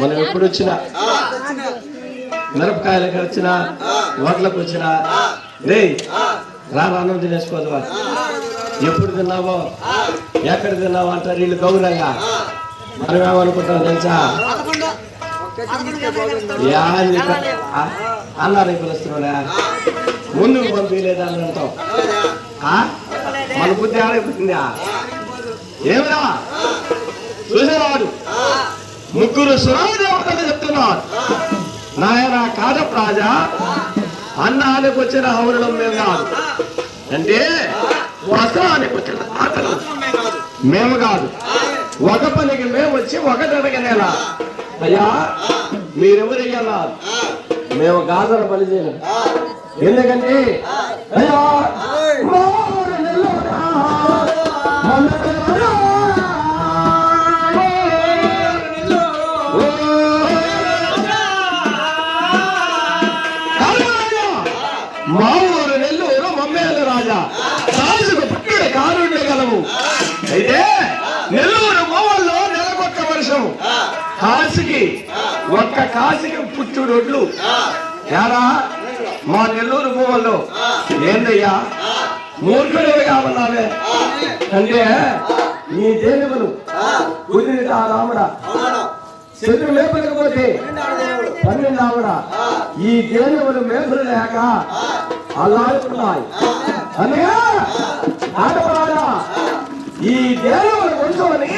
మనం ఎప్పుడు వచ్చినా మిరపకాయలకు వచ్చినా వడ్లకు వచ్చినా? రే రా అన్నం తినేసుకోదు ఎప్పుడు తిన్నావో? ఎక్కడ తిన్నావో అంటారు వీళ్ళు గౌరవంగా మనం ఏమనుకుంటాం తెలుసా అన్నారని అని పిలుస్తున్నాడా ముందుకు పంపించలేదా అని అంటాం మన బుద్ధి ఆడైపోతుందా? ఏమిరా వాడు? ముగ్గురు సురాదేవతలు చెప్తున్నారు. నాయన కాదప్ రాజా. అన్నానికి వచ్చిన హౌరడం మేము కాదు. అంటే వసనానికి వచ్చిన ఆటలు మేము కాదు. ఒక పనికి మేము వచ్చి ఒకటి అడగనేలా అయ్యా మీరెవరయ్యాలా మేము గాజల పని చేయలేదు ఎందుకంటే అయ్యా మా ఊరు నెల్లూరు మమ్మేలు రాజా. రాజుకు పుట్టిన కారుండే గలవు. అయితే నెల్లూరు మొవల్లో నెలకొక్క వర్షం. కాశీకి ఒక్క కాశీకి పుట్టుడొడ్లు ఏరా మా నెల్లూరు మోవల్లో ఏందయ్యా? మూర్ఖుడివి కావాలే అంటే నీ దేవులు కుదిరిట రాముడా? చెరువు మేపలేకపోతే పన్నెండు ఆవిడ ఈ దేనువులు మేపులు లేక అల్లాడుతున్నాయి అనగా ఆడవాడా ఈ దేనువులు కొంచెమని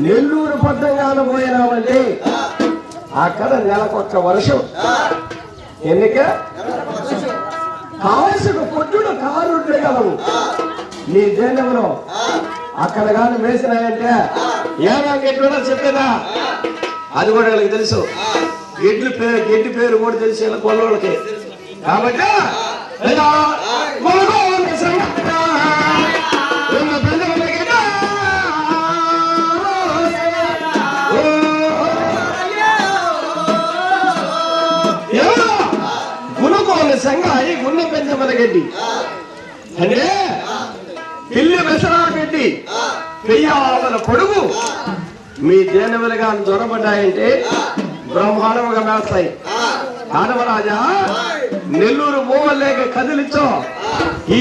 నెల్లూరు పద్దంగాను పోయినామంటే అక్కడ నెలకొక్క వర్షం. ఎన్నిక కావలసిన పొట్టుడు కారు గలవు నీ దేనములో అక్కడ కానీ వేసినాయంటే ఏమా గెట్టుడా చెప్పేదా? అది కూడా వీళ్ళకి తెలుసు. ఎడ్లు పేరు గెడ్డి పేరు కూడా తెలుసు వీళ్ళ కొల్లవాళ్ళకి కాబట్టి లేదా? మొలగోళ్ళ సంగమా, సంగాయి గున్న పెంచమల గడ్డి అంటే పిల్లి మెసరా గడ్డి పెయ్యావల పొడుగు మీ దేనవులుగా దొరబడ్డాయంటే బ్రహ్మాండముగా మేస్తాయి. ఆడవరాజా నెల్లూరు మూవలేక కదిలించో. ఈ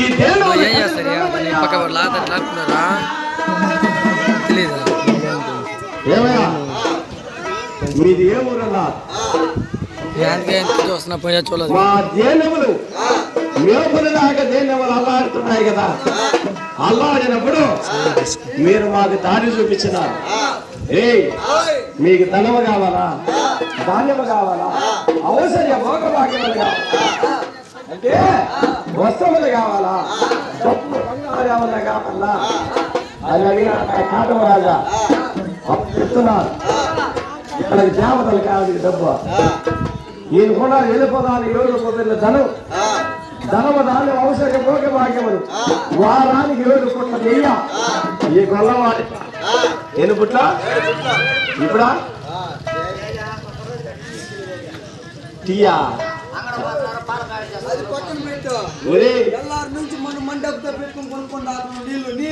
ఏమయ్యా? మీది ఏ ఎంత చూస్తున్నా పోయా చూడలేదు. మా దేనవులు మేపులు దాకా దేనవులు అల్లాడుతున్నాయి కదా. అల్లాడినప్పుడు మీరు మాకు దారి చూపించినారు. ఏ మీకు ధనము కావాలా? ధాన్యము కావాలా? అవసర భోగభాగ్యములు కావాలా అంటే వస్తువులు కావాలా? డబ్బు బంగారు ఏమన్నా కావాలా? అని అడిగిన కాటమ రాజా అప్పుడు చెప్తున్నారు ఇక్కడ దేవతలు కావాలి డబ్బు ఈయన కూడా వెళ్ళిపోదాని ఏడు పొద్దున్న ధనం. ధనము దాని అవసర భోగ భాగ్యములు. వారానికి ఏడు పుట్ల నెయ్య ఈ గొల్లవాడి. ఎన్ని పుట్ల? ఇప్పుడా?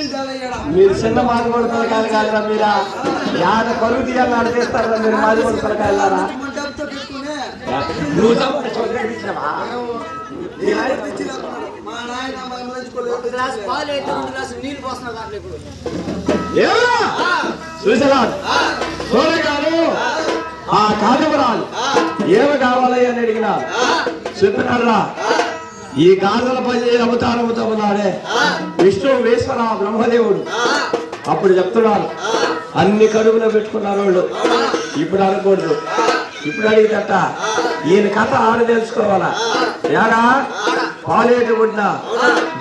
చల్లయ్యడం మీరు చిన్న మాదిగోడు పిల్లకాయలు కాదురా మీరా? యాడ కరువు తీయాలని తీస్తారా మీరు మాదిగోడు పిల్లకాయలారా మండపంతో పెట్టుకుని నువ్వు ఆ కాదవరాలు ఏమి కావాలి అని అడిగినారు చెప్పినారా ఈ గాజల పని అవతారముతో ఉన్నాడే విష్ణు ఈశ్వర బ్రహ్మదేవుడు. అప్పుడు చెప్తున్నారు అన్ని కడుగులో పెట్టుకున్నారు వాళ్ళు. ఇప్పుడు అనకూడదు ఇప్పుడు అడిగితట ఈయన కథ ఆడ తెలుసుకోవాలా? ఏడా పాలేటి గుడ్డ.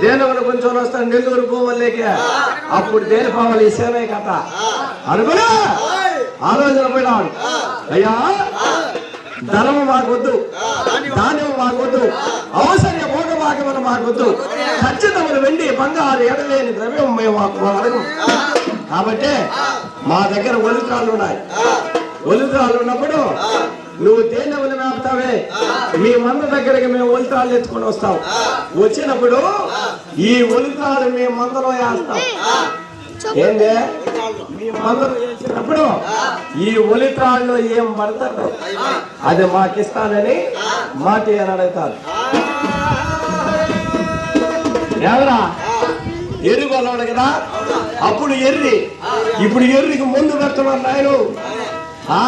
దేనవలు కొంచెం వస్తాను నెల్లూరు పోవలేక అప్పుడు దేని పోవాలి ఈ సేవే కథ. అనుకున్నా ఆలోచన పోయినాడు. అయ్యా ధనము మాకొద్దు ధాన్యము మాకొద్దు అవసర భోగ భాగములు మాకొద్దు. ఖచ్చితములు వెండి బంగారు ఎడలేని ద్రవ్యం మేము మాకు అడగం కాబట్టి మా దగ్గర ఒలిత్రాలు ఉన్నాయి. ఒలిత్రాలు ఉన్నప్పుడు నువ్వు తేనెవలు మేపుతావే మీ మంద దగ్గరికి మేము ఒలిత్రాలు ఎత్తుకొని వస్తాం. వచ్చినప్పుడు ఈ ఒలిత్రాలు మీ మందలో వేస్తాం. ఏంది? ఇప్పుడు ఈ ఒలిత్రాళ్ళు ఏం పడతారు అది మాకిస్తానని మాట అని అడుగుతారు ఎవరా? ఎర్రి కొన్నాడు కదా? అప్పుడు ఎర్రి. ఇప్పుడు ఎర్రికి ముందు పెడుతున్నారు నాయను. ఆ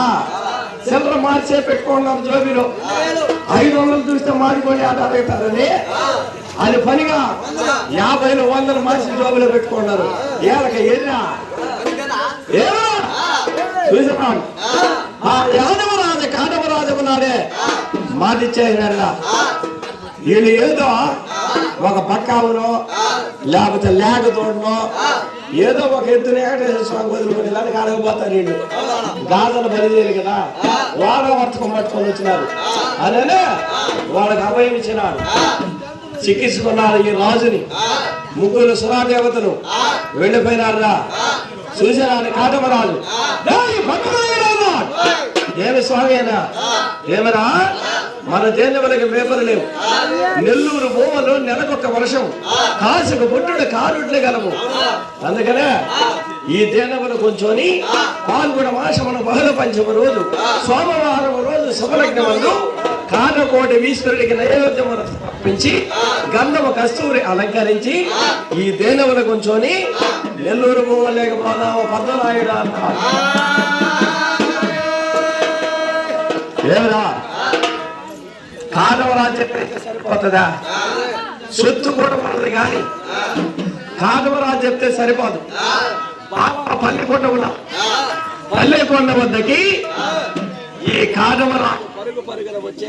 చిల్లర మార్చే పెట్టుకున్నారు జోబీలో. ఐదు వందలు చూస్తే మారిపోయి ఆట అడుగుతారని అది పనిగా యాభైలు వందలు మార్చి జోబీలో పెట్టుకున్నారు. ఏలక ఎర్రా? ఏరా ఆ యాదవరాజు కాటవరాజు నాడే మాటిచ్చేయనల్లా వీళ్ళు ఏదో ఒక పక్కావునో లేకపోతే లేక తోడులో ఏదో ఒక ఎత్తున వెంకటేశ్వర స్వామి వదులుకొని ఇలాంటి కాడకపోతారు వీళ్ళు. గాజలు బలిదేరు కదా. వాడ వర్తకం పట్టుకొని వచ్చినారు. అదే వాళ్ళకి అభయం ఇచ్చినాడు. చికిత్సుకున్నారు ఈ రాజుని. ముగ్గురు సురాదేవతలు. వెళ్ళిపోయినారా చూసినాడు కాటమరాజు! ఏమి స్వామి అయినా ఏమరా? మన దేశములకి వేపలు లేవు. నెల్లూరు భూములు నెలకొక్క వర్షం. కాసుకు పుట్టుడు కారుడ్లే గలవు. అందుకనే ఈ దేనములు కొంచెని పాల్గొన మాసమున బహుళ పంచమ రోజు. సోమవారం రోజు శుభలగ్నమందు కానకోటి ఈశ్వరుడికి నైవేద్యము తప్పించి గంధమ కస్తూరి అలంకరించి ఈ దేనముల కొంచెని నెల్లూరు భూములు లేకపోదాము పద్మనాయుడు అన్నారు ఏమరా? కాదవరా సరిపోతుందా? సొత్తు కూడా ఉన్నది కానీ. కాదవరా చెప్తే సరిపోదు. పాప పల్లెకొండ ఉన్నా పల్లెకొండ వద్దకి ఈ కాదవరా పరుగు పరుగున వచ్చే